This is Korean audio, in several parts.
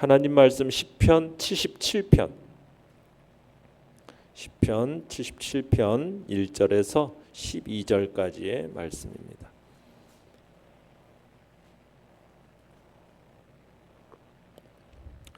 하나님 말씀 시편 77편 시편 77편 1절에서 12절까지의 말씀입니다.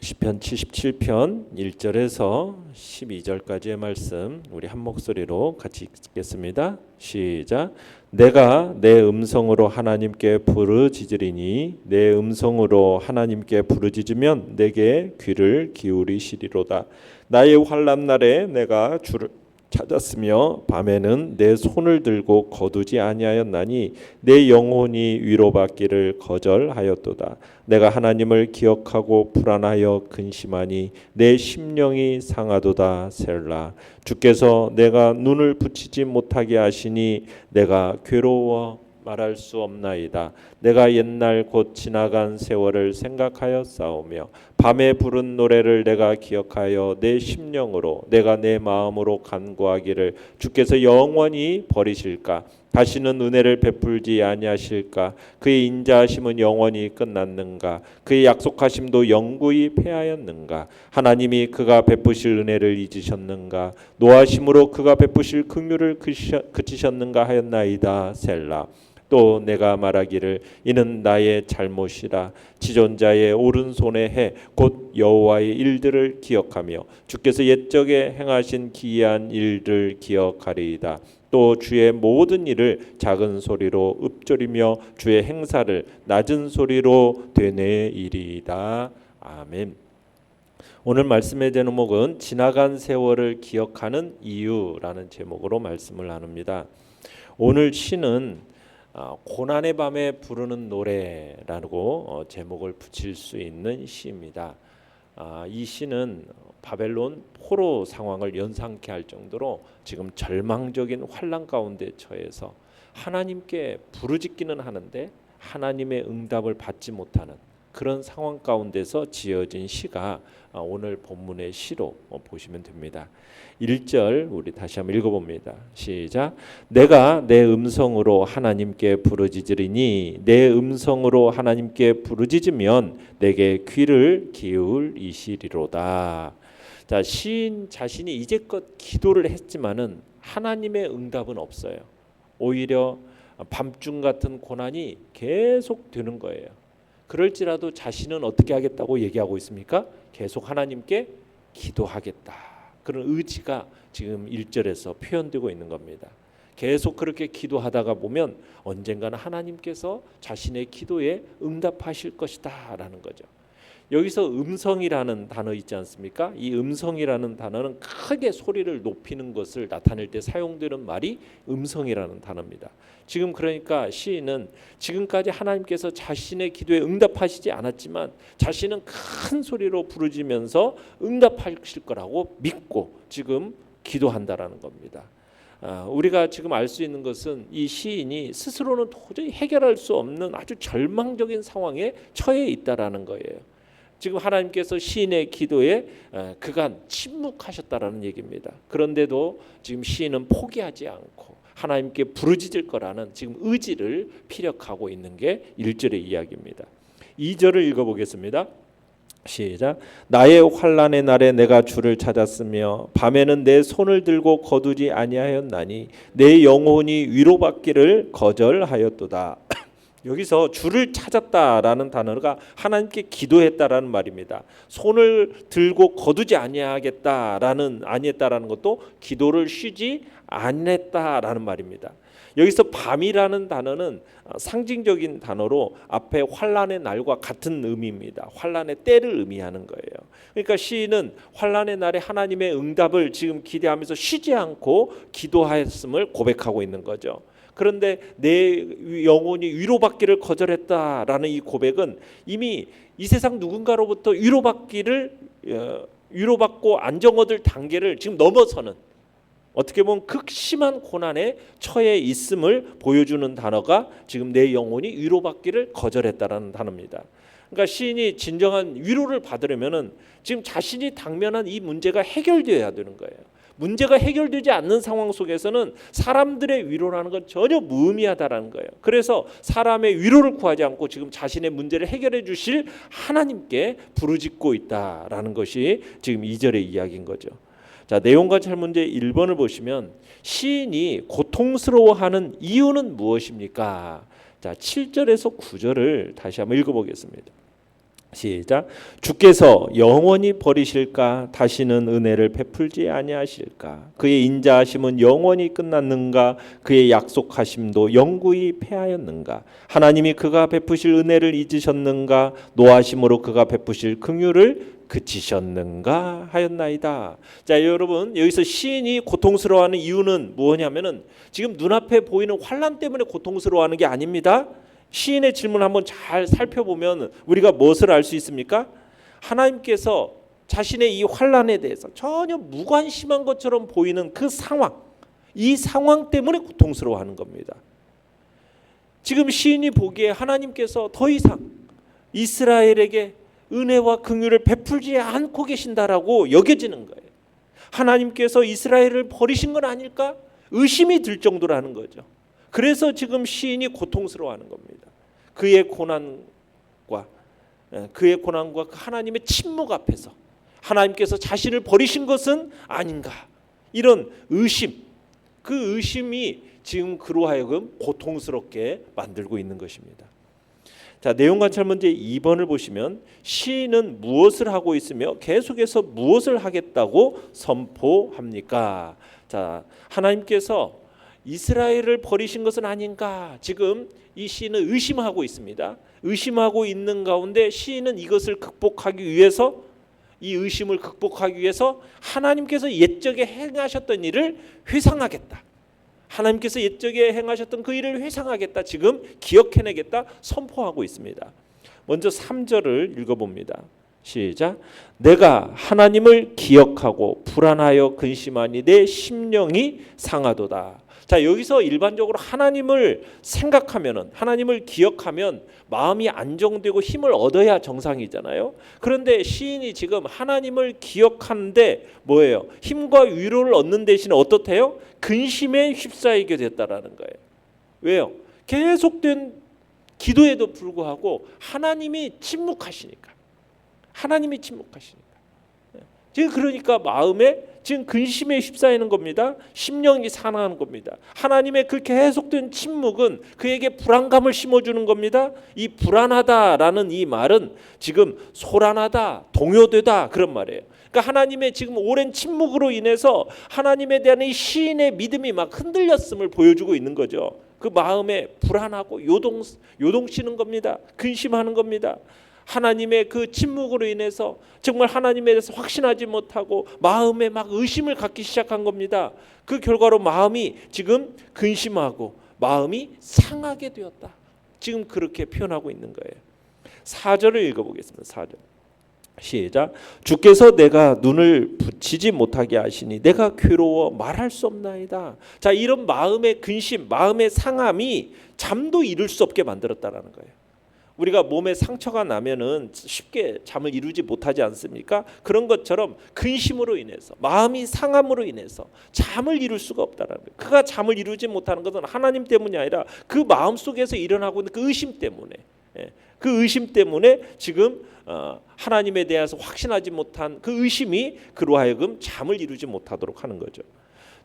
시편 77편 1절에서 12절까지의 말씀 우리 한 목소리로 같이 읽겠습니다. 시작. 내가 내 음성으로 하나님께 부르짖으리니 내 음성으로 하나님께 부르짖으면 내게 귀를 기울이시리로다. 나의 환난 날에 내가 주를 찾았으며 밤에는 내 손을 들고 거두지 아니하였나니 내 영혼이 위로받기를 거절하였도다. 내가 하나님을 기억하고 불안하여 근심하니 내 심령이 상하도다 셀라. 주께서 내가 눈을 붙이지 못하게 하시니 내가 괴로워 말할 수 없나이다. 내가 옛날 곧 지나간 세월을 생각하여 싸우며 밤에 부른 노래를 내가 기억하여 내 심령으로 내가 내 마음으로 간구하기를 주께서 영원히 버리실까? 다시는 은혜를 베풀지 아니하실까? 그의 인자하심은 영원히 끝났는가? 그의 약속하심도 영구히 패하였는가? 하나님이 그가 베푸실 은혜를 잊으셨는가? 노하심으로 그가 베푸실 긍휼을 그치셨는가 하였나이다 셀라 또 내가 말하기를 이는 나의 잘못이라 지존자의 오른손에 해 곧 여호와의 일들을 기억하며 주께서 옛적에 행하신 기이한 일들 기억하리이다 또 주의 모든 일을 작은 소리로 읊조리며 주의 행사를 낮은 소리로 되뇌이리이다 아멘. 오늘 말씀의 제목은 지나간 세월을 기억하는 이유라는 제목으로 말씀을 나눕니다. 오늘 시는 아, 고난의 밤에 부르는 노래라고 어, 제목을 붙일 수 있는 시입니다. 아, 이 시는 바벨론 포로 상황을 연상케 할 정도로 지금 절망적인 환란 가운데 처해서 하나님께 부르짖기는 하는데 하나님의 응답을 받지 못하는 그런 상황 가운데서 지어진 시가 아, 오늘 본문의 시로 어, 보시면 됩니다. 1절 우리 다시 한번 읽어봅니다. 시작. 내가 내 음성으로 하나님께 부르짖으리니 내 음성으로 하나님께 부르짖으면 내게 귀를 기울이시리로다. 자 시인 자신이 이제껏 기도를 했지만은 하나님의 응답은 없어요. 오히려 밤중 같은 고난이 계속 되는 거예요. 그럴지라도 자신은 어떻게 하겠다고 얘기하고 있습니까? 계속 하나님께 기도하겠다. 그런 의지가 지금 1절에서 표현되고 있는 겁니다. 계속 그렇게 기도하다가 보면 언젠가는 하나님께서 자신의 기도에 응답하실 것이다라는 거죠. 여기서 음성이라는 단어 있지 않습니까? 이 음성이라는 단어는 크게 소리를 높이는 것을 나타낼 때 사용되는 말이 음성이라는 단어입니다. 지금 그러니까 시인은 지금까지 하나님께서 자신의 기도에 응답하시지 않았지만 자신은 큰 소리로 부르짖으면서 응답하실 거라고 믿고 지금 기도한다라는 겁니다. 아, 우리가 지금 알 수 있는 것은 이 시인이 스스로는 도저히 해결할 수 없는 아주 절망적인 상황에 처해 있다라는 거예요. 지금 하나님께서 시인의 기도에 그간 침묵하셨다라는 얘기입니다. 그런데도 지금 시인은 포기하지 않고 하나님께 부르짖을 거라는 지금 의지를 피력하고 있는 게 1절의 이야기입니다. 2절을 읽어 보겠습니다. 시작. 나의 환란의 날에 내가 주를 찾았으며 밤에는 내 손을 들고 거두지 아니하였나니 내 영혼이 위로받기를 거절하였도다. 여기서 주를 찾았다라는 단어가 하나님께 기도했다라는 말입니다. 손을 들고 거두지 아니하겠다라는 아니했다라는 것도 기도를 쉬지 않았다라는 말입니다. 여기서 밤이라는 단어는 상징적인 단어로 앞에 환란의 날과 같은 의미입니다. 환란의 때를 의미하는 거예요. 그러니까 시인은 환란의 날에 하나님의 응답을 지금 기대하면서 쉬지 않고 기도하였음을 고백하고 있는 거죠. 그런데 내 영혼이 위로받기를 거절했다라는 이 고백은 이미 이 세상 누군가로부터 위로받기를 어, 위로받고 안정 얻을 단계를 지금 넘어서는 어떻게 보면 극심한 고난에 처해 있음을 보여주는 단어가 지금 내 영혼이 위로받기를 거절했다라는 단어입니다. 그러니까 시인이 진정한 위로를 받으려면은 지금 자신이 당면한 이 문제가 해결되어야 되는 거예요. 문제가 해결되지 않는 상황 속에서는 사람들의 위로라는 건 전혀 무의미하다라는 거예요. 그래서 사람의 위로를 구하지 않고 지금 자신의 문제를 해결해 주실 하나님께 부르짖고 있다라는 것이 지금 2절의 이야기인 거죠. 자, 내용과 찰문제 1번을 보시면 시인이 고통스러워하는 이유는 무엇입니까? 자, 7절에서 9절을 다시 한번 읽어 보겠습니다. 시작. 주께서 영원히 버리실까 다시는 은혜를 베풀지 아니하실까 그의 인자하심은 영원히 끝났는가 그의 약속하심도 영구히 패하였는가 하나님이 그가 베푸실 은혜를 잊으셨는가 노하심으로 그가 베푸실 긍휼을 그치셨는가 하였나이다. 자, 여러분 여기서 시인이 고통스러워하는 이유는 뭐냐면은 지금 눈앞에 보이는 환란 때문에 고통스러워하는 게 아닙니다. 시인의 질문 한번 잘 살펴보면 우리가 무엇을 알 수 있습니까? 하나님께서 자신의 이 환란에 대해서 전혀 무관심한 것처럼 보이는 그 상황, 이 상황 때문에 고통스러워하는 겁니다. 지금 시인이 보기에 하나님께서 더 이상 이스라엘에게 은혜와 긍휼을 베풀지 않고 계신다라고 여겨지는 거예요. 하나님께서 이스라엘을 버리신 건 아닐까? 의심이 들 정도라는 거죠. 그래서 지금 시인이 고통스러워하는 겁니다. 그의 고난과 예, 그의 고난과 그 하나님의 침묵 앞에서 하나님께서 자신을 버리신 것은 아닌가 이런 의심 그 의심이 지금 그로 하여금 고통스럽게 만들고 있는 것입니다. 자 내용 관찰 문제 2번을 보시면 시인은 무엇을 하고 있으며 계속해서 무엇을 하겠다고 선포합니까? 자 하나님께서 이스라엘을 버리신 것은 아닌가? 지금 이 시인은 의심하고 있습니다. 의심하고 있는 가운데 시인은 이것을 극복하기 위해서 이 의심을 극복하기 위해서 하나님께서 옛적에 행하셨던 일을 회상하겠다. 하나님께서 옛적에 행하셨던 그 일을 회상하겠다. 지금 기억해내겠다. 선포하고 있습니다. 먼저 3절을 읽어봅니다. 시작. 내가 하나님을 기억하고 불안하여 근심하니 내 심령이 상하도다. 자 여기서 일반적으로 하나님을 생각하면은 하나님을 기억하면 마음이 안정되고 힘을 얻어야 정상이잖아요. 그런데 시인이 지금 하나님을 기억하는데 뭐예요? 힘과 위로를 얻는 대신에 어떻대요? 근심에 휩싸이게 됐다라는 거예요. 왜요? 계속된 기도에도 불구하고 하나님이 침묵하시니까. 하나님이 침묵하시니까. 지금 그러니까 마음에 지금 근심에 휩싸이는 겁니다. 심령이 상하는 겁니다. 하나님의 그 계속된 침묵은 그에게 불안감을 심어주는 겁니다. 이 불안하다라는 이 말은 지금 소란하다, 동요되다 그런 말이에요. 그러니까 하나님의 지금 오랜 침묵으로 인해서 하나님에 대한 이 시인의 믿음이 막 흔들렸음을 보여주고 있는 거죠. 그 마음에 불안하고 요동 요동치는 겁니다. 근심하는 겁니다. 하나님의 그 침묵으로 인해서 정말 하나님에 대해서 확신하지 못하고 마음에 막 의심을 갖기 시작한 겁니다. 그 결과로 마음이 지금 근심하고 마음이 상하게 되었다. 지금 그렇게 표현하고 있는 거예요. 4절을 읽어보겠습니다. 4절. 시작. 주께서 내가 눈을 붙이지 못하게 하시니 내가 괴로워 말할 수 없나이다. 자, 이런 마음의 근심, 마음의 상함이 잠도 이룰 수 없게 만들었다라는 거예요. 우리가 몸에 상처가 나면은 쉽게 잠을 이루지 못하지 않습니까? 그런 것처럼 근심으로 인해서 마음이 상함으로 인해서 잠을 이룰 수가 없다라는 거예요. 그가 잠을 이루지 못하는 것은 하나님 때문이 아니라 그 마음 속에서 일어나고 있는 그 의심 때문에 예, 그 의심 때문에 지금 어, 하나님에 대해서 확신하지 못한 그 의심이 그로 하여금 잠을 이루지 못하도록 하는 거죠.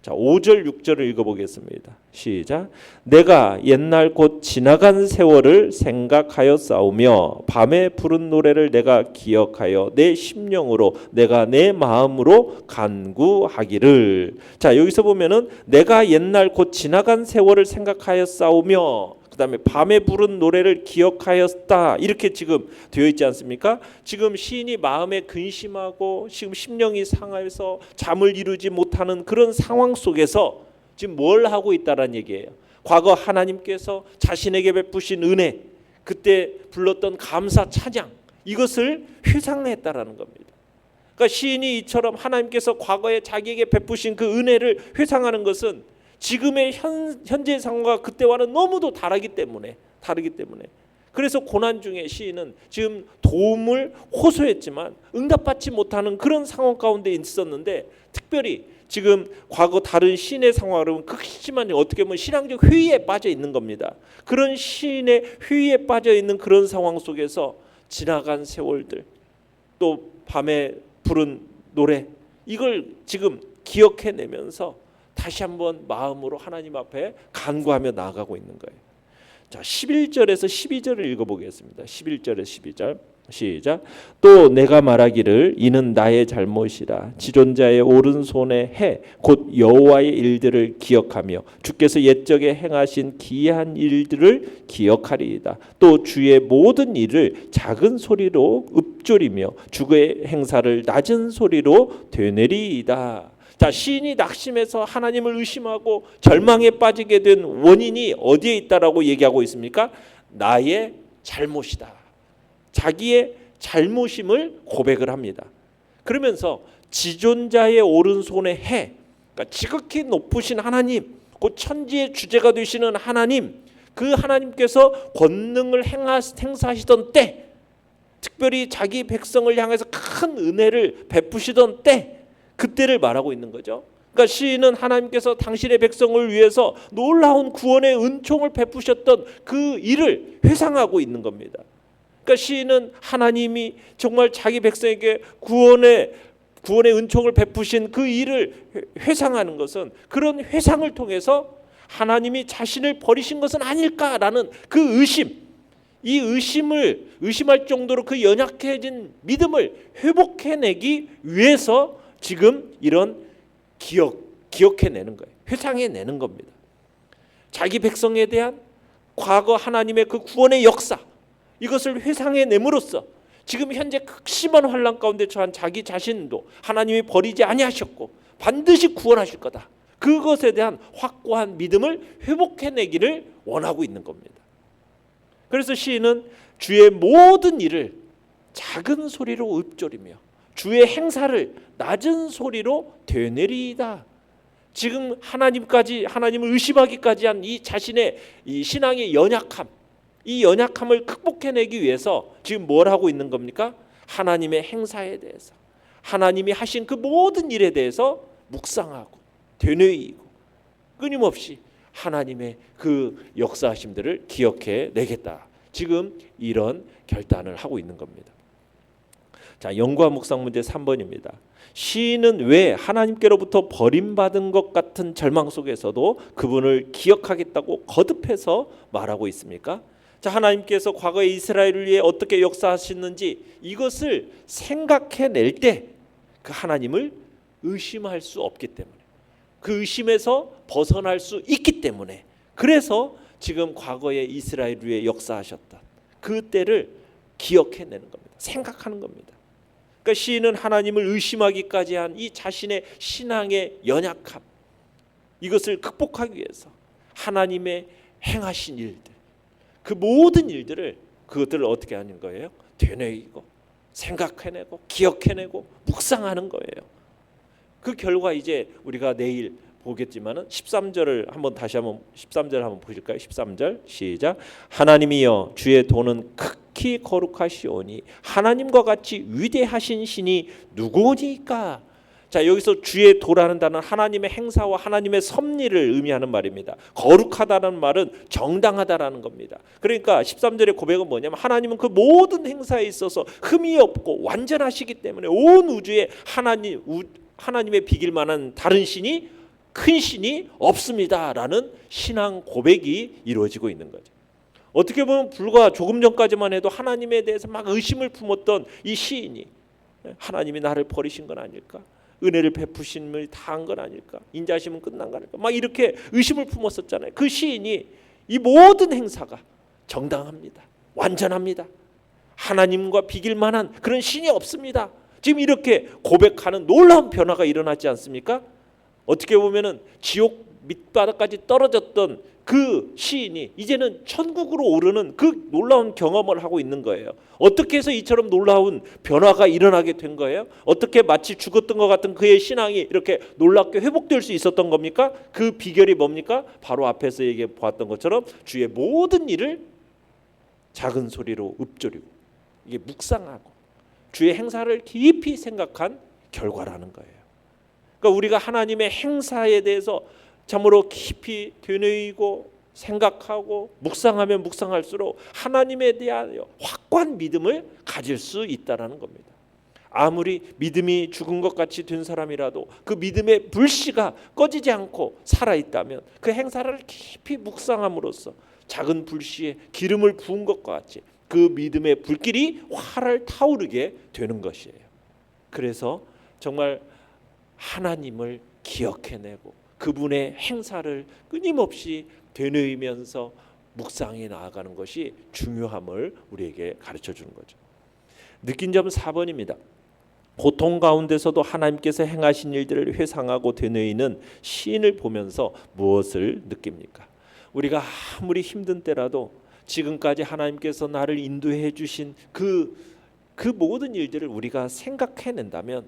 자, 5절 6절을 읽어 보겠습니다. 시작. 내가 옛날 곧 지나간 세월을 생각하여 싸우며 밤에 부른 노래를 내가 기억하여 내 심령으로 내가 내 마음으로 간구하기를. 자, 여기서 보면은 내가 옛날 곧 지나간 세월을 생각하여 싸우며 그다음에 밤에 부른 노래를 기억하였다 이렇게 지금 되어 있지 않습니까? 지금 시인이 마음에 근심하고 지금 심령이 상하여서 잠을 이루지 못하는 그런 상황 속에서 지금 뭘 하고 있다라는 얘기예요. 과거 하나님께서 자신에게 베푸신 은혜, 그때 불렀던 감사 찬양 이것을 회상했다라는 겁니다. 그러니까 시인이 이처럼 하나님께서 과거에 자기에게 베푸신 그 은혜를 회상하는 것은 지금의 현, 현재 상황과 그때와는 너무도 다르기 때문에 다르기 때문에 그래서 고난 중에 시인은 지금 도움을 호소했지만 응답받지 못하는 그런 상황 가운데 있었는데 특별히 지금 과거 다른 시인의 상황으로 극심한 어떻게 보면 신앙적 회의에 빠져 있는 겁니다. 그런 시인의 회의에 빠져 있는 그런 상황 속에서 지나간 세월들 또 밤에 부른 노래 이걸 지금 기억해내면서 다시 한번 마음으로 하나님 앞에 간구하며 나아가고 있는 거예요. 자, 11절에서 12절을 읽어 보겠습니다. 11절에서 12절 시작. 또 내가 말하기를 이는 나의 잘못이라 지존자의 오른손에 해곧 여호와의 일들을 기억하며 주께서 옛적에 행하신 기이한 일들을 기억하리이다. 또 주의 모든 일을 작은 소리로 읊조리며 주의 행사를 낮은 소리로 되뇌리이다. 자 시인이 낙심해서 하나님을 의심하고 절망에 빠지게 된 원인이 어디에 있다라고 얘기하고 있습니까? 나의 잘못이다. 자기의 잘못임을 고백을 합니다. 그러면서 지존자의 오른손에 해, 그러니까 지극히 높으신 하나님, 곧 천지의 주제가 되시는 하나님, 그 하나님께서 권능을 행하, 행사하시던 때, 특별히 자기 백성을 향해서 큰 은혜를 베푸시던 때, 그때를 말하고 있는 거죠. 그러니까 시인은 하나님께서 당신의 백성을 위해서 놀라운 구원의 은총을 베푸셨던 그 일을 회상하고 있는 겁니다. 그러니까 시인은 하나님이 정말 자기 백성에게 구원의 구원의 은총을 베푸신 그 일을 회상하는 것은 그런 회상을 통해서 하나님이 자신을 버리신 것은 아닐까라는 그 의심, 이 의심을 의심할 정도로 그 연약해진 믿음을 회복해내기 위해서 지금 이런 기억 기억해내는 거예요. 회상해내는 겁니다. 자기 백성에 대한 과거 하나님의 그 구원의 역사 이것을 회상해냄으로써 지금 현재 극심한 환란 가운데 처한 자기 자신도 하나님이 버리지 아니하셨고 반드시 구원하실 거다. 그것에 대한 확고한 믿음을 회복해내기를 원하고 있는 겁니다. 그래서 시인은 주의 모든 일을 작은 소리로 읊조리며 주의 행사를 낮은 소리로 되뇌리이다. 지금 하나님까지 하나님을 의심하기까지 한 이 자신의 이 신앙의 연약함, 이 연약함을 극복해내기 위해서 지금 뭘 하고 있는 겁니까? 하나님의 행사에 대해서, 하나님이 하신 그 모든 일에 대해서 묵상하고 되뇌이고 끊임없이 하나님의 그 역사하심들을 기억해 내겠다. 지금 이런 결단을 하고 있는 겁니다. 자, 연구와 묵상 문제 3번입니다. 시인은 왜 하나님께로부터 버림받은 것 같은 절망 속에서도 그분을 기억하겠다고 거듭해서 말하고 있습니까? 자, 하나님께서 과거에 이스라엘을 위해 어떻게 역사하셨는지 이것을 생각해 낼 때 그 하나님을 의심할 수 없기 때문에 그 의심에서 벗어날 수 있기 때문에 그래서 지금 과거에 이스라엘 위해 역사하셨다. 그 때를 기억해내는 겁니다. 생각하는 겁니다. 그러니까 시인은 하나님을 의심하기까지 한 이 자신의 신앙의 연약함 이것을 극복하기 위해서 하나님의 행하신 일들 그 모든 일들을 그것들을 어떻게 하는 거예요? 되뇌이고 생각해내고 기억해내고 묵상하는 거예요. 그 결과 이제 우리가 내일 보겠지만은 13절을 한번 다시 한번 13절 한번 보실까요? 13절 시작. 하나님이여 주의 도는 극히 거룩하시오니 하나님과 같이 위대하신 신이 누구니까? 자 여기서 주의 도라는 단어는 하나님의 행사와 하나님의 섭리를 의미하는 말입니다. 거룩하다는 말은 정당하다라는 겁니다. 그러니까 13절의 고백은 뭐냐면 하나님은 그 모든 행사에 있어서 흠이 없고 완전하시기 때문에 온 우주에 하나님 우, 하나님의 비길 만한 다른 신이 큰 신이 없습니다라는 신앙 고백이 이루어지고 있는 거죠. 어떻게 보면 불과 조금 전까지만 해도 하나님에 대해서 막 의심을 품었던 이 시인이 하나님이 나를 버리신 건 아닐까? 은혜를 베푸심을 다한 건 아닐까? 인자심은 끝난 거 아닐까? 막 이렇게 의심을 품었었잖아요. 그 시인이 이 모든 행사가 정당합니다. 완전합니다. 하나님과 비길 만한 그런 신이 없습니다. 지금 이렇게 고백하는 놀라운 변화가 일어났지 않습니까? 어떻게 보면은 지옥 밑바닥까지 떨어졌던 그 시인이 이제는 천국으로 오르는 그 놀라운 경험을 하고 있는 거예요. 어떻게 해서 이처럼 놀라운 변화가 일어나게 된 거예요? 어떻게 마치 죽었던 것 같은 그의 신앙이 이렇게 놀랍게 회복될 수 있었던 겁니까? 그 비결이 뭡니까? 바로 앞에서 얘기해 보았던 것처럼 주의 모든 일을 작은 소리로 읊조리고 이게 묵상하고 주의 행사를 깊이 생각한 결과라는 거예요. 그러니까 우리가 하나님의 행사에 대해서 참으로 깊이 되뇌이고 생각하고 묵상하면 묵상할수록 하나님에 대하여 확고한 믿음을 가질 수 있다라는 겁니다. 아무리 믿음이 죽은 것 같이 된 사람이라도 그 믿음의 불씨가 꺼지지 않고 살아 있다면 그 행사를 깊이 묵상함으로써 작은 불씨에 기름을 부은 것과 같이 그 믿음의 불길이 활을 타오르게 되는 것이에요. 그래서 정말 하나님을 기억해내고 그분의 행사를 끊임없이 되뇌이면서 묵상해 나아가는 것이 중요함을 우리에게 가르쳐 주는 거죠. 느낀 점 4번입니다. 고통 가운데서도 하나님께서 행하신 일들을 회상하고 되뇌이는 시인을 보면서 무엇을 느낍니까? 우리가 아무리 힘든 때라도 지금까지 하나님께서 나를 인도해 주신 그, 그 모든 일들을 우리가 생각해낸다면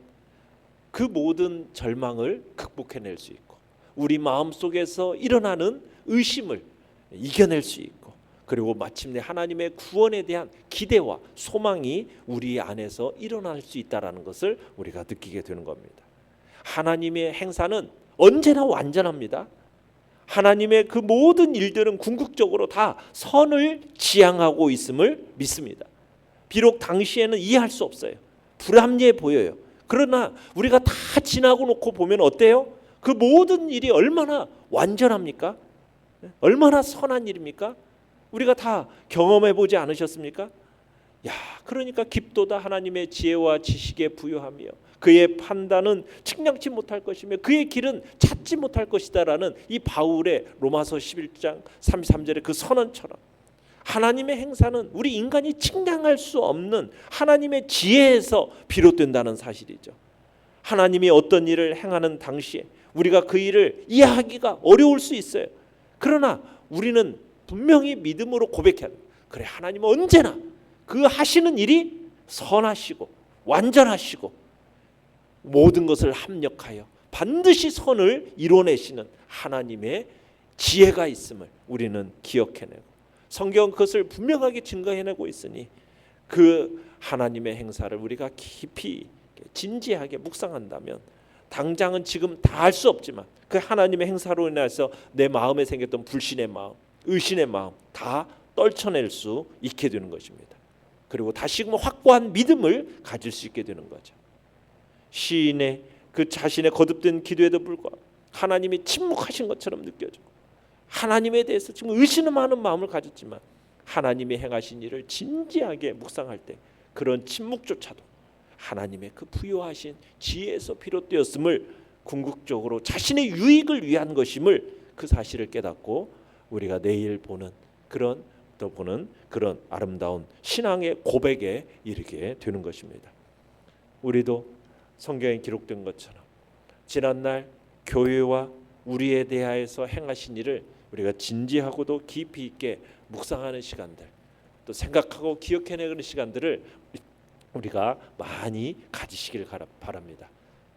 그 모든 절망을 극복해낼 수 있고 우리 마음 속에서 일어나는 의심을 이겨낼 수 있고 그리고 마침내 하나님의 구원에 대한 기대와 소망이 우리 안에서 일어날 수 있다라는 것을 우리가 느끼게 되는 겁니다. 하나님의 행사는 언제나 완전합니다. 하나님의 그 모든 일들은 궁극적으로 다 선을 지향하고 있음을 믿습니다. 비록 당시에는 이해할 수 없어요. 불합리해 보여요. 그러나 우리가 다 지나고 놓고 보면 어때요? 그 모든 일이 얼마나 완전합니까? 얼마나 선한 일입니까? 우리가 다 경험해 보지 않으셨습니까? 야, 그러니까 깊도다 하나님의 지혜와 지식에 부여하며 그의 판단은 측량치 못할 것이며 그의 길은 찾지 못할 것이다라는 이 바울의 로마서 11장 33절의 그 선언처럼 하나님의 행사는 우리 인간이 측량할 수 없는 하나님의 지혜에서 비롯된다는 사실이죠. 하나님이 어떤 일을 행하는 당시에 우리가 그 일을 이해하기가 어려울 수 있어요. 그러나 우리는 분명히 믿음으로 고백해야 돼요. 그래 하나님은 언제나 그 하시는 일이 선하시고 완전하시고 모든 것을 합력하여 반드시 선을 이뤄내시는 하나님의 지혜가 있음을 우리는 기억해내고 성경은 그것을 분명하게 증거해내고 있으니 그 하나님의 행사를 우리가 깊이 진지하게 묵상한다면 당장은 지금 다 할 수 없지만 그 하나님의 행사로 인해서 내 마음에 생겼던 불신의 마음, 의심의 마음 다 떨쳐낼 수 있게 되는 것입니다. 그리고 다시금 확고한 믿음을 가질 수 있게 되는 거죠. 시인의 그 자신의 거듭된 기도에도 불구하고 하나님이 침묵하신 것처럼 느껴지고 하나님에 대해서 지금 의심하는 마음을 가졌지만 하나님이 행하신 일을 진지하게 묵상할 때 그런 침묵조차도 하나님의 그 부여하신 지혜에서 비롯되었음을 궁극적으로 자신의 유익을 위한 것임을 그 사실을 깨닫고 우리가 내일 보는 그런 또 보는 그런 아름다운 신앙의 고백에 이르게 되는 것입니다. 우리도 성경에 기록된 것처럼 지난날 교회와 우리에 대하여서 행하신 일을 우리가 진지하고도 깊이 있게 묵상하는 시간들 또 생각하고 기억해내는 시간들을 우리가 많이 가지시길 바랍니다.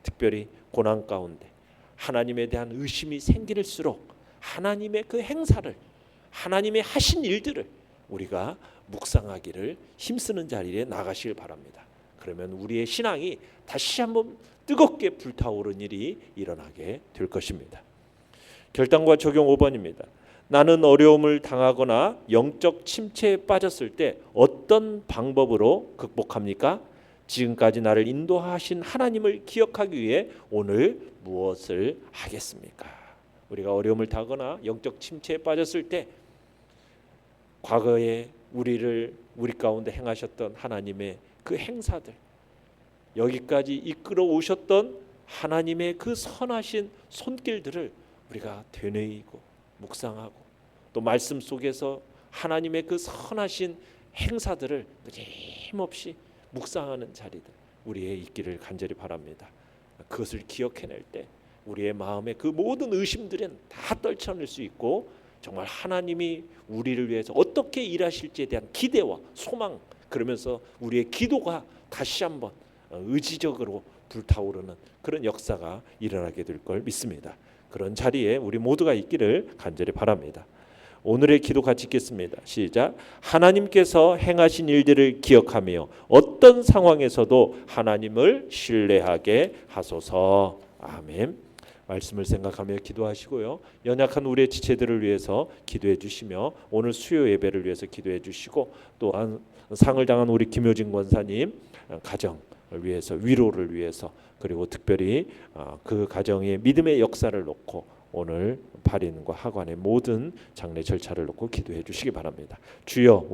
특별히 고난 가운데 하나님에 대한 의심이 생길수록 하나님의 그 행사를 하나님의 하신 일들을 우리가 묵상하기를 힘쓰는 자리에 나가시길 바랍니다. 그러면 우리의 신앙이 다시 한번 뜨겁게 불타오른 일이 일어나게 될 것입니다. 결단과 적용 5번입니다. 나는 어려움을 당하거나 영적 침체에 빠졌을 때 어떤 방법으로 극복합니까? 지금까지 나를 인도하신 하나님을 기억하기 위해 오늘 무엇을 하겠습니까? 우리가 어려움을 당하거나 영적 침체에 빠졌을 때 과거에 우리를 우리 가운데 행하셨던 하나님의 그 행사들 여기까지 이끌어 오셨던 하나님의 그 선하신 손길들을 우리가 되뇌이고 묵상하고 또 말씀 속에서 하나님의 그 선하신 행사들을 끊임없이 묵상하는 자리들 우리의 있기를 간절히 바랍니다. 그것을 기억해낼 때 우리의 마음의 그 모든 의심들은 다 떨쳐낼 수 있고 정말 하나님이 우리를 위해서 어떻게 일하실지에 대한 기대와 소망 그러면서 우리의 기도가 다시 한번 의지적으로 불타오르는 그런 역사가 일어나게 될 걸 믿습니다. 그런 자리에 우리 모두가 있기를 간절히 바랍니다. 오늘의 기도 같이 읽겠습니다. 시작. 하나님께서 행하신 일들을 기억하며 어떤 상황에서도 하나님을 신뢰하게 하소서. 아멘. 말씀을 생각하며 기도하시고요. 연약한 우리의 지체들을 위해서 기도해 주시며 오늘 수요 예배를 위해서 기도해 주시고 또한 상을 당한 우리 김효진 권사님 어, 가정을 위해서 위로를 위해서 그리고 특별히 어, 그 가정의 믿음의 역사를 놓고 오늘 발인과 하관의 모든 장례 절차를 놓고 기도해 주시기 바랍니다. 주여